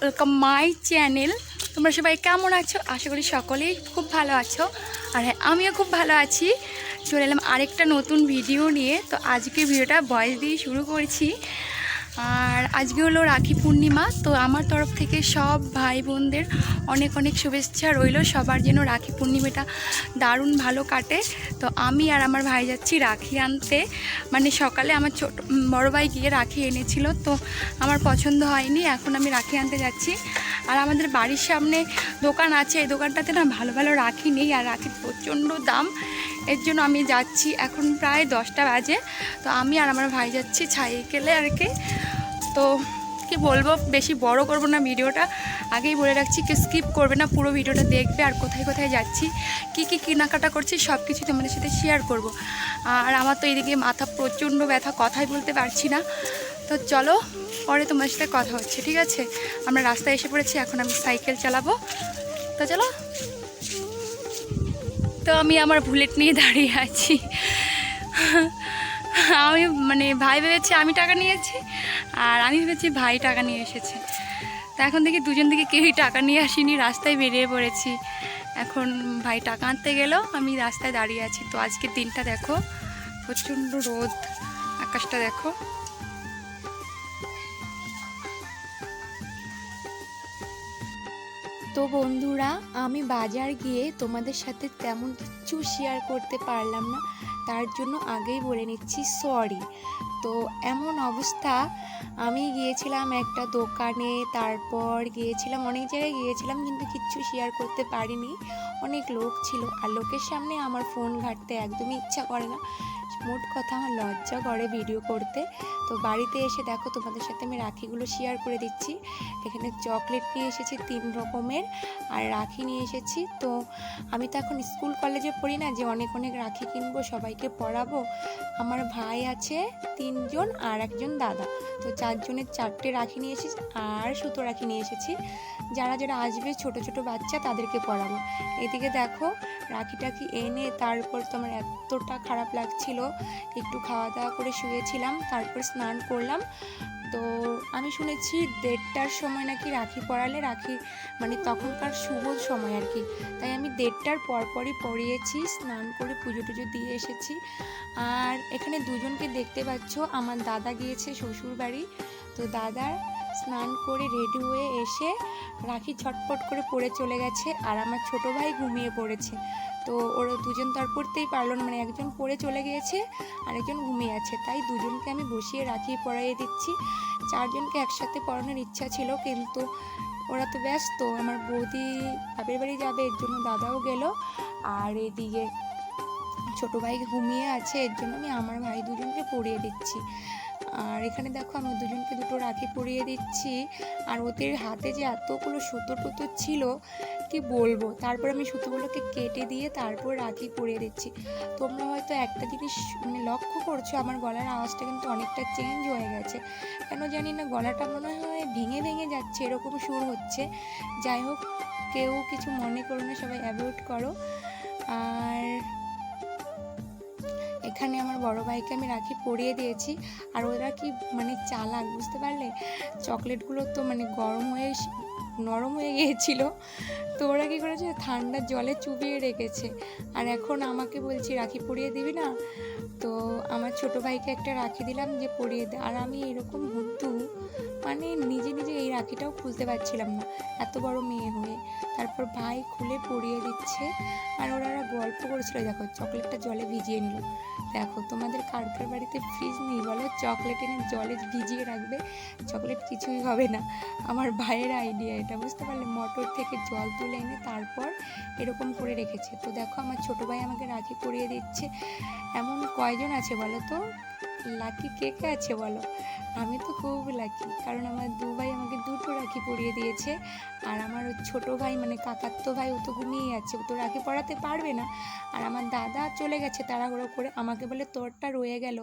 Welcome my channel তোমরা সবাই কেমন আছো? আশা করি সকলেই খুব ভালো আছো। আর হ্যাঁ আমিও খুব ভালো আছি। চলে এলাম আরেকটা নতুন ভিডিও নিয়ে। তো আজকে ভিডিওটা বয়স দিয়ে শুরু করেছি। আর আজকে হলো রাখি পূর্ণিমা, তো আমার তরফ থেকে সব ভাই বোনদের অনেক অনেক শুভেচ্ছা রইল। সবার যেন রাখি পূর্ণিমাটা দারুণ ভালো কাটে। তো আমি আর আমার ভাই যাচ্ছি রাখি আনতে। মানে সকালে আমার ছোট বড় ভাই গিয়ে রাখি এনেছিল, তো আমার পছন্দ হয়নি, এখন আমি রাখি আনতে যাচ্ছি। আর আমাদের বাড়ির সামনে দোকান আছে, এই দোকানটাতে না ভালো ভালো রাখি নেই, আর রাখির প্রচণ্ড দাম। এর জন্য আমি যাচ্ছি এখন প্রায় দশটা বাজে। তো আমি আর আমার ভাই যাচ্ছি সাইকেলে আর কি। তো কি বলব, বেশি বড় করব না ভিডিওটা। আগেই বলে রাখছি কেউ স্কিপ করবে না, পুরো ভিডিওটা দেখবে আর কোথায় কোথায় যাচ্ছি, কি কি কেনাকাটা করছি সব কিছু তোমাদের সাথে শেয়ার করব। আর আমার তো এইদিকে মাথা প্রচণ্ড ব্যথা, কথাই বলতে পারছি না। তো চলো, পরে তোমার সাথে কথা হচ্ছে, ঠিক আছে? আমরা রাস্তায় এসে পড়েছি, এখন আমি সাইকেল চালাবো। তো চলো। তো আমি আমার বুলেট নিয়ে দাঁড়িয়ে আছি। আমি মানে ভাই ভেবেছি আমি টাকা নিয়েছি, আর আমি ভেবেছি ভাই টাকা নিয়ে এসেছে। তা এখন দেখি দুজন থেকে কেউই টাকা নিয়ে আসিনি, রাস্তায় বেরিয়ে পড়েছি। এখন ভাই টাকা আনতে গেল, আমি রাস্তায় দাঁড়িয়ে আছি। তো আজকের দিনটা দেখো, প্রচণ্ড রোদ, আকাশটা দেখো। তো বন্ধুরা, আমি বাজার গিয়ে তোমাদের সাথে তেমন কিছু শেয়ার করতে পারলাম না। তার জন্য আগেই বলে নিচ্ছি সরি তো এমন অবস্থা, আমি গিয়েছিলাম একটা দোকানে, তারপর গিয়েছিলাম, অনেক জায়গায় গিয়েছিলাম, কিন্তু কিচ্ছু শেয়ার করতে পারিনি। অনেক লোক ছিল, আর লোকের সামনে আমার ফোন ঘাঁটতে একদমই ইচ্ছা করে না। মোট কথা আমার লজ্জা করে ভিডিও করতে। তো বাড়িতে এসে দেখো তোমাদের সাথে আমি রাখিগুলো শেয়ার করে দিচ্ছি। এখানে চকলেট নিয়ে এসেছি তিন রকমের আর রাখি নিয়ে এসেছি। তো আমি তো এখন স্কুল কলেজে পড়ি না, যে অনেক অনেক রাখি কিনবো, সবাইকে পড়াবো। আমার ভাই আছে তিনজন আর একজন দাদা। তো চারজনের চারটে রাখি নিয়ে এসেছি আর সুতো রাখি নিয়ে এসেছি। যারা যারা আসবে ছোট ছোট বাচ্চা তাদেরকে পড়াবো। এদিকে দেখো রাখি টাখি এনে তারপর তোমার এতটা খারাপ লাগছিল একটু খাওয়া দাওয়া করে শুয়েছিলাম, তারপর স্নান করলাম। তো আমি শুনেছি দেড়টার সময় নাকি রাখি পরালে রাখি মানে তখনকার শুভ সময় আর কি। তাই আমি দেড়টার পরপরই পরিয়েছি স্নান করে পুজো টুজো দিয়ে এসেছি। আর এখানে দুজনকে দেখতে পাচ্ছ, আমার দাদা গিয়েছে শ্বশুর বাড়ি তো দাদার স্নান করে রেডি হয়ে এসে রাখি ছটপট করে পড়ে চলে গেছে আর আমার ছোট ভাই ঘুমিয়ে পড়েছে। তো ওরা দুজন তো আর পড়তেই পারল না মানে একজন পড়ে চলে গিয়েছে আর একজন ঘুমিয়ে আছে। তাই দুজনকে আমি বসিয়ে রাখি, পড়াইয়ে দিচ্ছি। চারজনকে একসাথে পড়ানোর ইচ্ছা ছিল কিন্তু ওরা তো ব্যস্ত। আমার বৌদি বাপের বাড়ি যাবে, এর জন্য দাদাও গেল। আর এদিকে ছোট ভাই ঘুমিয়ে আছে, এর জন্য আমি আমার ভাই দুজনকে পড়িয়ে দিচ্ছি। আর এখানে দেখো আমি দুজনকে দুটো রাখি পরিয়ে দিচ্ছি। আর ওদের হাতে যে এতগুলো সুতো টুতো ছিল, কি বলব? তারপর আমি সুতোগুলোকে কেটে দিয়ে তারপর রাখি পরিয়ে দিচ্ছি। তোমরা হয়তো একটা জিনিস মানে লক্ষ্য করছ, আমার গলার আওয়াজটা কিন্তু অনেকটা চেঞ্জ হয়ে গেছে। কেন জানি না, গলাটা মনে হয় ভেঙে ভেঙে যাচ্ছে, এরকম সুর হচ্ছে। যাই হোক, কেউ কিছু মনে করো না, সবাই অ্যাভয়েড করো। আর এখানে আমার বড় ভাইকে আমি রাখি পরিয়ে দিয়েছি। আর ওরা কি মানে চালাক, বুঝতে পারলে? চকলেটগুলো তো মানে গরম হয়ে নরম হয়ে গিয়েছিল। তো ওরা কী করেছে? ঠান্ডা জলে চুবিয়ে রেখেছে। আর এখন আমাকে বলছি, রাখি পরিয়ে দিবি না? তো আমার ছোট ভাইকে একটা রাখি দিলাম যে পরিয়ে দে। আর আমি এরকম হুদ্দু মানে নিজে নিজে এই রাখিটাও খুলতে পারছিলাম না। এত বড় মেয়ে হয়ে। তারপর ভাই খুলে পরিয়ে দিচ্ছে। আর ওরা গল্প করেছিল, দেখো, চকলেটটা জলে ভিজিয়ে নিল। দেখো, তোমাদের কার কার বাড়িতে ফ্রিজ নেই বলো? চকলেট এনে জলে ভিজিয়ে রাখবে, চকলেট কিছুই হবে না। আমার ভাইয়ের আইডিয়া এটা, বুঝতে পারলে? মটর থেকে জল তুলে এনে তারপর এরকম করে রেখেছে। তো দেখো, আমার ছোট ভাই আমাকে রাখি পরিয়ে দিচ্ছে। এমন কয়জন আছে বলো তো? লাকি কে কে আছে বলো? আমি তো খুব লাকি কারণ আমার দু ভাই আমাকে দুটো রাখি পরিয়ে দিয়েছে। আর আমার ছোট ভাই মানে কাকাত্তো ভাই, ও তো ঘুমিয়ে আছে, ও তো রাখি পড়াতে পারবে না। আর আমার দাদা চলে গেছে তাড়াহুড়ো করে, আমাকে বলে তোরটা রয়ে গেল।